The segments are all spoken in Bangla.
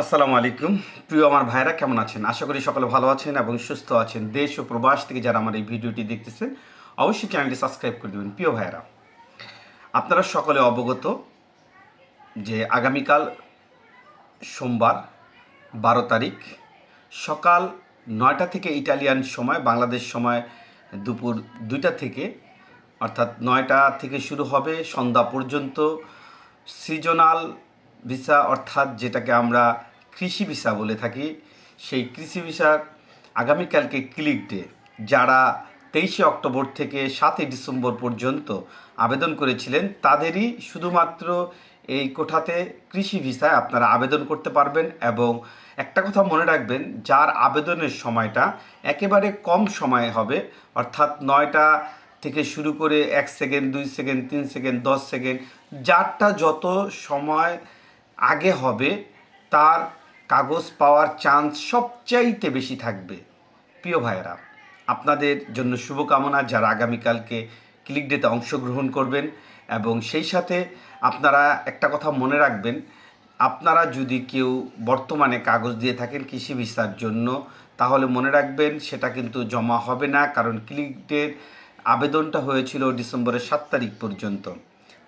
আসসালামু আলাইকুম। প্রিয় আমার ভাইরা, কেমন আছেন? আশা করি সকলে ভালো আছেন এবং সুস্থ আছেন। দেশ ও প্রবাস থেকে যারা আমার এই ভিডিওটি দেখতেছেন, অবশ্যই চ্যানেলটি সাবস্ক্রাইব করে দেবেন। প্রিয় ভাইরা আপনারা সকলে অবগত যে আগামীকাল সোমবার বারো তারিখ, সকাল নয়টা থেকে ইটালিয়ান সময়, বাংলাদেশ সময় দুপুর দুইটা থেকে, অর্থাৎ নয়টা থেকে শুরু হবে সন্ধ্যা পর্যন্ত সিজনাল ভিসা অর্থাৎ যেটাকে আমরা কৃষি ভিসা বলে থাকি, সেই কৃষি ভিসার আগামীকালকে ক্লিক ডে, যারা তেইশে অক্টোবর থেকে সাতই ডিসেম্বর পর্যন্ত আবেদন করেছিলেন, তাদেরই শুধুমাত্র এই কোঠাতে কৃষি ভিসায় আপনারা আবেদন করতে পারবেন এবং একটা কথা মনে রাখবেন, যার আবেদনের সময়টা একেবারে কম সময় হবে, অর্থাৎ নয়টা থেকে শুরু করে এক সেকেন্ড, দুই সেকেন্ড, তিন সেকেন্ড, দশ সেকেন্ড, যারটা যত সময় আগে হবে তার কাগজ পাওয়ার চান্স সবচাইতে বেশি থাকবে। প্রিয় ভাইয়েরা আপনাদের জন্য শুভকামনা যারা আগামীকালকে ক্লিক ডেতে অংশগ্রহণ করবেন এবং সেই সাথে আপনারা একটা কথা মনে রাখবেন আপনারা যদি কেউ বর্তমানে কাগজ দিয়ে থাকেন কৃষি ভিসার জন্য তাহলে মনে রাখবেন সেটা কিন্তু জমা হবে না কারণ ক্লিক ডের আবেদনটা হয়েছিল ডিসেম্বরের সাত তারিখ পর্যন্ত।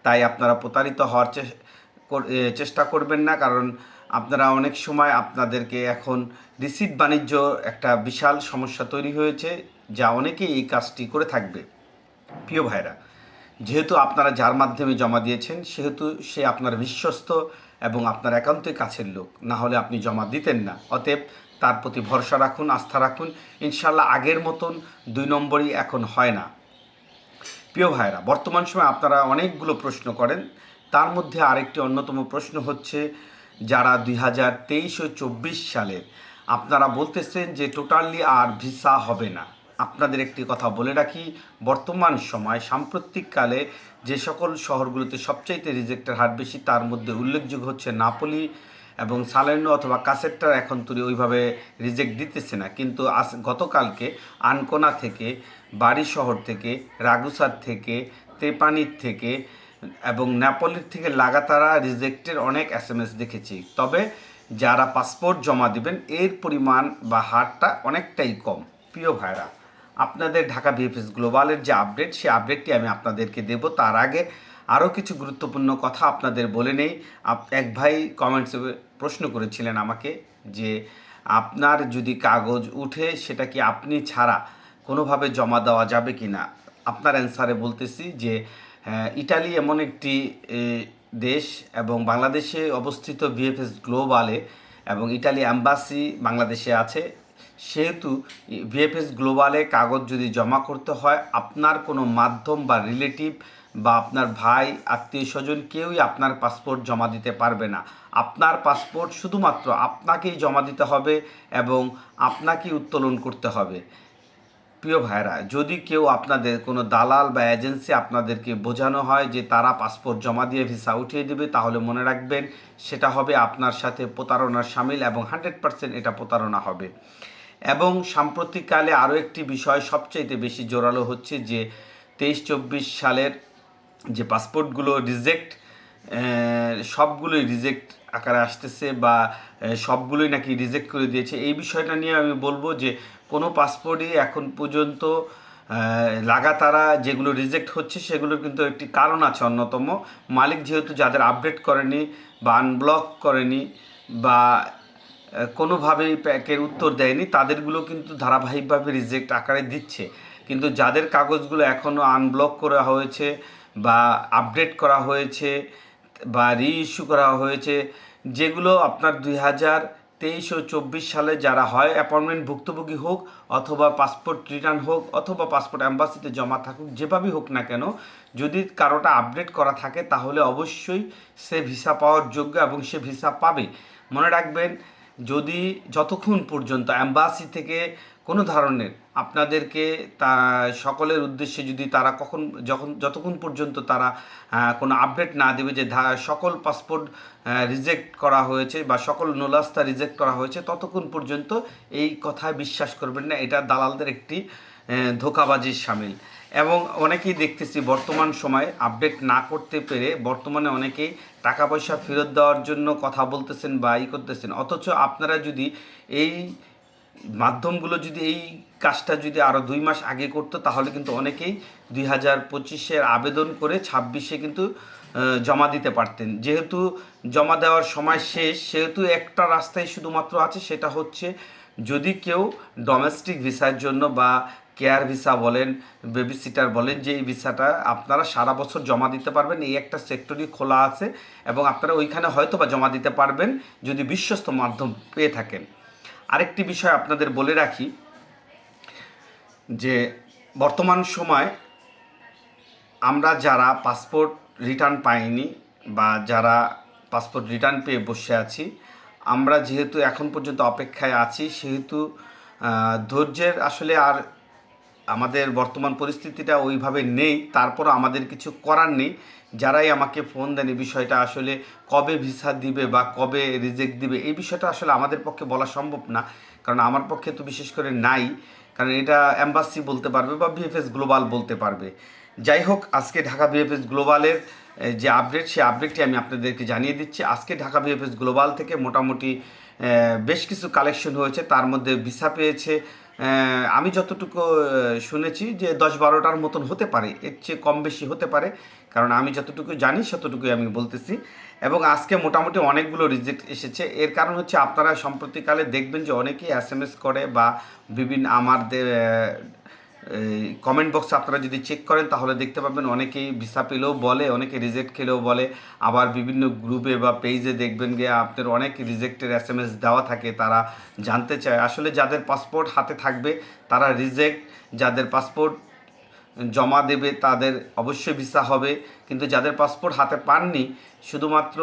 তাই আপনারা প্রতারিত হওয়ার এ, চেষ্টা করবেন না, কারণ আপনারা অনেক সময় আপনাদেরকে এখন রিসিট বাণিজ্য একটা বিশাল সমস্যা তৈরি হয়েছে, যা অনেকেই এই কাজটি করে থাকবে। প্রিয় ভাইরা যেহেতু আপনারা যার মাধ্যমে জমা দিয়েছেন, সেহেতু সে আপনার বিশ্বস্ত এবং আপনার একান্তই কাছের লোক, না হলে আপনি জমা দিতেন না। অতএব তার প্রতি ভরসা রাখুন, আস্থা রাখুন ইনশাল্লাহ আগের মতন দুই নম্বরই এখন হয় না। প্রিয় ভাইরা বর্তমান সময়ে আপনারা অনেকগুলো প্রশ্ন করেন তার মধ্যে আরেকটি অন্যতম প্রশ্ন হচ্ছে, যারা দুই হাজার তেইশ ও চব্বিশ সালের আপনারা বলতেছেন যে টোটালি আর ভিসা হবে না। আপনাদের একটি কথা বলে রাখি, বর্তমান সময় সাম্প্রতিককালে যে সকল শহরগুলোতে সবচাইতে রিজেক্টের হার বেশি, তার মধ্যে উল্লেখযোগ্য হচ্ছে নাপোলি এবং সালেনো অথবা কাসেটটার এখন তুলি ওইভাবে রিজেক্ট দিতেছে না। কিন্তু আজ গতকালকে আনকোনা থেকে বাড়ি শহর থেকে, রাগুসার থেকে, তেপানির থেকে এবং নেপোলির থেকে লাগাতারা রিজেক্টের অনেক এস এম এস দেখেছি। তবে যারা পাসপোর্ট জমা দিবেন, এর পরিমাণ বা হারটা অনেকটাই কম। প্রিয় ভাইরা, আপনাদের ঢাকা বিএফএস গ্লোবালের যে আপডেট সেই আপডেটটি আমি আপনাদেরকে দেব। তার আগে আরও কিছু গুরুত্বপূর্ণ কথা আপনাদের বলে নেই। এক ভাই কমেন্টসে প্রশ্ন করেছিলেন আমাকে যে, আপনার যদি কাগজ উঠে, সেটা কি আপনি ছাড়া কোনোভাবে জমা দেওয়া যাবে কি না আপনার অ্যান্সারে বলতেছি যে ইটালি এমন একটি দেশ এবং বাংলাদেশে অবস্থিত বিএফএস গ্লোবালে এবং ইটালি অ্যাম্বাসি বাংলাদেশে আছে। সেহেতু ভিএফএস গ্লোবালে কাগজ যদি জমা করতে হয়, আপনার কোনো মাধ্যম বা রিলেটিভ বা আপনার ভাই, আত্মীয় স্বজন কেউই আপনার পাসপোর্ট জমা দিতে পারবে না। আপনার পাসপোর্ট শুধুমাত্র আপনাকেই জমা দিতে হবে এবং আপনাকেই উত্তোলন করতে হবে। প্রিয় ভাইরা যদি কেউ আপনাদের কোনো দালাল বা এজেন্সি আপনাদেরকে বোঝানো হয় যে তারা পাসপোর্ট জমা দিয়ে ভিসা উঠিয়ে দেবে, তাহলে মনে রাখবেন সেটা হবে আপনার সাথে প্রতারণার সামিল এবং হান্ড্রেড পার্সেন্ট এটা প্রতারণা হবে। এবং সাম্প্রতিককালে আরও একটি বিষয় সবচাইতে বেশি জোরালো হচ্ছে যে তেইশ চব্বিশ সালের যে পাসপোর্টগুলো রিজেক্ট সবগুলোই রিজেক্ট আকারে আসতেছে বা সবগুলোই নাকি রিজেক্ট করে দিয়েছে। এই বিষয়টা নিয়ে আমি বলব যে, কোনো পাসপোর্টই এখন পর্যন্ত লাগাতারা যেগুলো রিজেক্ট হচ্ছে সেগুলোর কিন্তু একটি কারণ আছে অন্যতম। মালিক যেহেতু যাদের আপডেট করেনি বা আনব্লক করেনি বা কোনোভাবেই প্যাকের উত্তর দেয়নি, তাদেরগুলো কিন্তু ধারাবাহিকভাবে রিজেক্ট আকারে দিচ্ছে। কিন্তু যাদের কাগজগুলো এখনও আনব্লক করা হয়েছে বা আপডেট করা হয়েছে বা রিইস্যু করা হয়েছে, যেগুলো আপনার দুই হাজার তেইশ ও চব্বিশ সালে যারা হয় অ্যাপয়েন্টমেন্ট ভুক্তভোগী হোক অথবা পাসপোর্ট রিটার্ন হোক অথবা পাসপোর্ট অ্যাম্বাসিতে জমা থাকুক, যেভাবেই হোক না কেন, যদি কারোটা আপডেট করা থাকে, তাহলে অবশ্যই সে ভিসা পাওয়ার যোগ্য এবং সে ভিসা পাবে। মনে রাখবেন, যদি যতক্ষণ পর্যন্ত অ্যাম্বাসি থেকে কোনো ধরনের আপনাদেরকে তা, সকলের উদ্দেশ্যে যদি তারা কখন, যখন, যতক্ষণ পর্যন্ত তারা কোনো আপডেট না দেবে যে সকল পাসপোর্ট রিজেক্ট করা হয়েছে বা সকল নোলাস্তা রিজেক্ট করা হয়েছে, ততক্ষণ পর্যন্ত এই কথায় বিশ্বাস করবেন না। এটা দালালদের একটি ধোঁকাবাজির সামিল। এবং অনেকেই দেখতেছি বর্তমান সময় আপডেট না করতে পেরে বর্তমানে অনেকেই টাকা পয়সা ফেরত দেওয়ার জন্য কথা বলতেছেন বা ই করতেছেন। অথচ আপনারা যদি এই মাধ্যমগুলো যদি এই কাজটা যদি আরও দুই মাস আগে করতো, তাহলে কিন্তু অনেকেই দুই হাজার পঁচিশের আবেদন করে ছাব্বিশে কিন্তু জমা দিতে পারতেন। যেহেতু জমা দেওয়ার সময় শেষ, সেহেতু একটা রাস্তায় শুধুমাত্র আছে, সেটা হচ্ছে যদি কেউ ডোমেস্টিক ভিসার জন্য বা কেয়ার ভিসা বলেন বেবি সিটার বলেন যে এই ভিসাটা আপনারা সারা বছর জমা দিতে পারবেন, এই একটা সেক্টরই খোলা আছে এবং আপনারা ওইখানে হয়তো বা জমা দিতে পারবেন, যদি বিশ্বস্ত মাধ্যম পেয়ে থাকেন। আরেকটি বিষয় আপনাদের বলে রাখি, যে বর্তমান সময় আমরা যারা পাসপোর্ট রিটার্ন পাইনি বা যারা পাসপোর্ট রিটার্ন পেয়ে বসে আছি, আমরা যেহেতু এখন পর্যন্ত অপেক্ষায় আছি, সেহেতু ধৈর্যের আসলে আর আমাদের বর্তমান পরিস্থিতিটা ওইভাবে নেই তারপর আমাদের কিছু করার নেই। যারাই আমাকে ফোন দেন এই বিষয়টা আসলে কবে ভিসা দিবে বা কবে রিজেক্ট দিবে, এই বিষয়টা আসলে আমাদের পক্ষে বলা সম্ভব না। কারণ আমার পক্ষে তো বিশেষ করে নাই, কারণ এটা অ্যাম্বাসি বলতে পারবে বা বিএফএস গ্লোবাল বলতে পারবে। যাই হোক, আজকে ঢাকা বিএফএস গ্লোবালের যে আপডেট সেই আপডেটটি আমি আপনাদেরকে জানিয়ে দিচ্ছি। আজকে ঢাকা বিএফএস গ্লোবাল থেকে মোটামুটি বেশ কিছু কালেকশন হয়েছে, তার মধ্যে ভিসা পেয়েছে আমি যতটুকু শুনেছি যে দশ বারোটার মতন হতে পারে, এর চেয়ে কম বেশি হতে পারে, কারণ আমি যতটুকু জানি ততটুকুই আমি বলতেছি। এবং আজকে মোটামুটি অনেকগুলো রিজেক্ট এসেছে, এর কারণ হচ্ছে আপনারা সম্প্রতিকালে দেখবেন যে অনেকেই এস এস করে বা বিভিন্ন আমাদের কমেন্ট বক্সে আপনারা যদি চেক করেন, তাহলে দেখতে পাবেন অনেকেই ভিসা পেলেও বলে, অনেকে রিজেক্ট খেলেও বলে। আবার বিভিন্ন গ্রুপে বা পেজে দেখবেন গিয়ে আপনার অনেক রিজেক্টের এস এম এস দেওয়া থাকে, তারা জানতে চায়। আসলে যাদের পাসপোর্ট হাতে থাকবে, তারা রিজেক্ট যাদের পাসপোর্ট জমা দেবে, তাদের অবশ্যই ভিসা হবে। কিন্তু যাদের পাসপোর্ট হাতে পাননি, শুধুমাত্র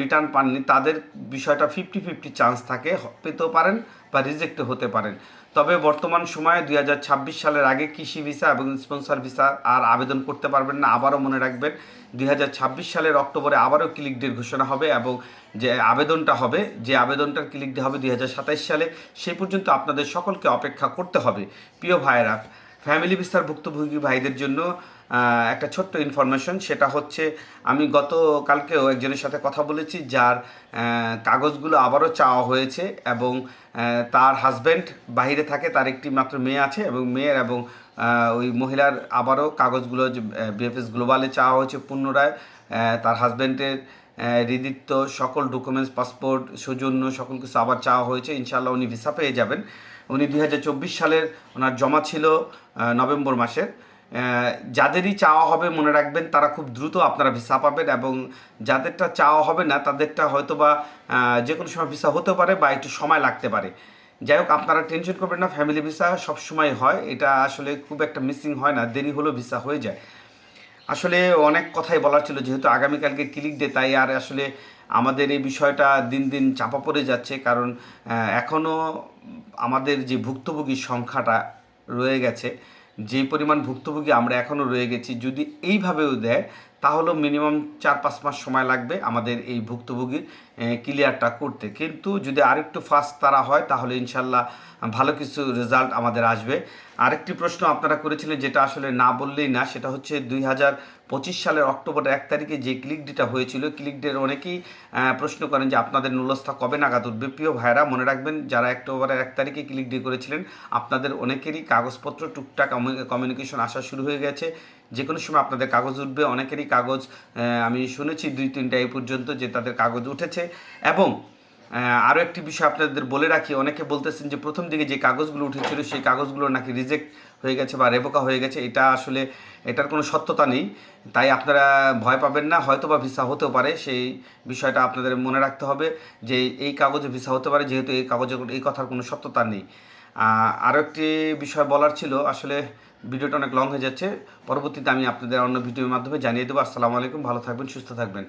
রিটার্ন পাননি, তাদের বিষয়টা ফিফটি ফিফটি চান্স থাকে পেতেও পারেন বা রিজেক্টও হতে পারেন। তবে বর্তমান সময়ে দুই হাজার ছাব্বিশ সালের আগে কৃষি ভিসা এবং স্পন্সর ভিসা আর আবেদন করতে পারবেন না। আবারও মনে রাখবেন, দুই হাজার ছাব্বিশ সালের অক্টোবরে আবারও ক্লিক ডেট ঘোষণা হবে এবং যে আবেদনটা হবে, যে আবেদনটার ক্লিক ডে হবে দুই সালে সেই পর্যন্ত আপনাদের সকলকে অপেক্ষা করতে হবে। প্রিয় ভাইয়েরা ফ্যামিলি বিস্তার ভুক্তভোগী ভাইদের জন্য একটা ছোট্ট ইনফরমেশন সেটা হচ্ছে আমি গত কালকেও একজনের সাথে কথা বলেছি যার কাগজগুলো আবারও চাওয়া হয়েছে এবং তার হাজব্যান্ড বাইরে থাকে, তার একটি মাত্র মেয়ে আছে এবং মেয়ের এবং ওই মহিলার আবারও কাগজগুলো বিএফএস গ্লোবালে চাওয়া হয়েছে পুনরায় তার হাজব্যান্ডের হৃদিত্ব সকল ডকুমেন্টস পাসপোর্ট সৌজন্য, সকল কিছু আবার চাওয়া হয়েছে। ইনশাল্লাহ উনি ভিসা পেয়ে যাবেন। উনি দু হাজার চব্বিশ সালের ওনার জমা ছিল নভেম্বর মাসের। যাদেরই চাওয়া হবে মনে রাখবেন, তারা খুব দ্রুত আপনারা ভিসা পাবেন এবং যাদেরটা চাওয়া হবে না, তাদেরটা হয়তো বা যে কোনো সময় ভিসা হতে পারে বা একটু সময় লাগতে পারে। যাই হোক, আপনারা টেনশন করবেন না, ফ্যামিলি ভিসা সবসময় হয়। এটা আসলে খুব একটা মিসিং হয় না, দেরি হলেও ভিসা হয়ে যায়। আসলে অনেক কথাই বলার ছিল, যেহেতু আগামীকালকে ক্লিক ডে তাই আর আসলে আমাদের এই বিষয়টা দিন দিন চাপা পড়ে যাচ্ছে। কারণ এখনও আমাদের যে ভুক্তভোগীর সংখ্যাটা রয়ে গেছে, যে পরিমাণ ভুক্তভোগী আমরা এখনও রয়ে গেছি, যদি এইভাবেও দেয় তাহলেও মিনিমাম চার পাঁচ মাস সময় লাগবে আমাদের এই ভুক্তভোগীর ক্লিয়ারটা করতে। কিন্তু যদি আরেকটু ফাস্ট তারা হয়, তাহলে ইনশাল্লাহ ভালো কিছু রেজাল্ট আমাদের আসবে। আরেকটি প্রশ্ন আপনারা করেছিলেন যেটা আসলে না বললেই না, সেটা হচ্ছে দুই হাজার পঁচিশ সালের অক্টোবরের এক তারিখে যে ক্লিক ডেটা হয়েছিল ক্লিক ডের অনেকেই প্রশ্ন করেন যে আপনাদের নুলস্থা কবে নাগাদ উঠবে? প্রিয় ভাইরা মনে রাখবেন যারা অক্টোবরের এক তারিখে ক্লিক ডে করেছিলেন, আপনাদের অনেকেরই কাগজপত্র, টুকটাক কমিউনিকেশন আসা শুরু হয়ে গেছে। যে কোনো সময় আপনাদের কাগজ উঠবে, অনেকেরই কাগজ আমি শুনেছি দুই, তিনটা এই পর্যন্ত যে তাদের কাগজ উঠেছে। এবং আরও একটি বিষয় আপনাদের বলে রাখি, অনেকে বলতেছেন যে প্রথম দিকে যে কাগজগুলো উঠেছিল সেই কাগজগুলো নাকি রিজেক্ট হয়ে গেছে বা রেবোকা হয়ে গেছে, এটা আসলে, এটার কোনো সত্যতা নেই। তাই আপনারা ভয় পাবেন না হয়তো বা ভিসা হতেও পারে, সেই বিষয়টা আপনাদের মনে রাখতে হবে যে এই কাগজে ভিসা হতে পারে, যেহেতু এই কাগজে এই কথার কোনো সত্যতা নেই। আরও একটি বিষয় বলার ছিল, আসলে ভিডিওটা অনেক লং হয়ে যাচ্ছে। পরবর্তীতে আমি আপনাদের অন্য ভিডিওর মাধ্যমে জানিয়ে দেবো। আসসালামু আলাইকুম, ভালো থাকবেন, সুস্থ থাকবেন।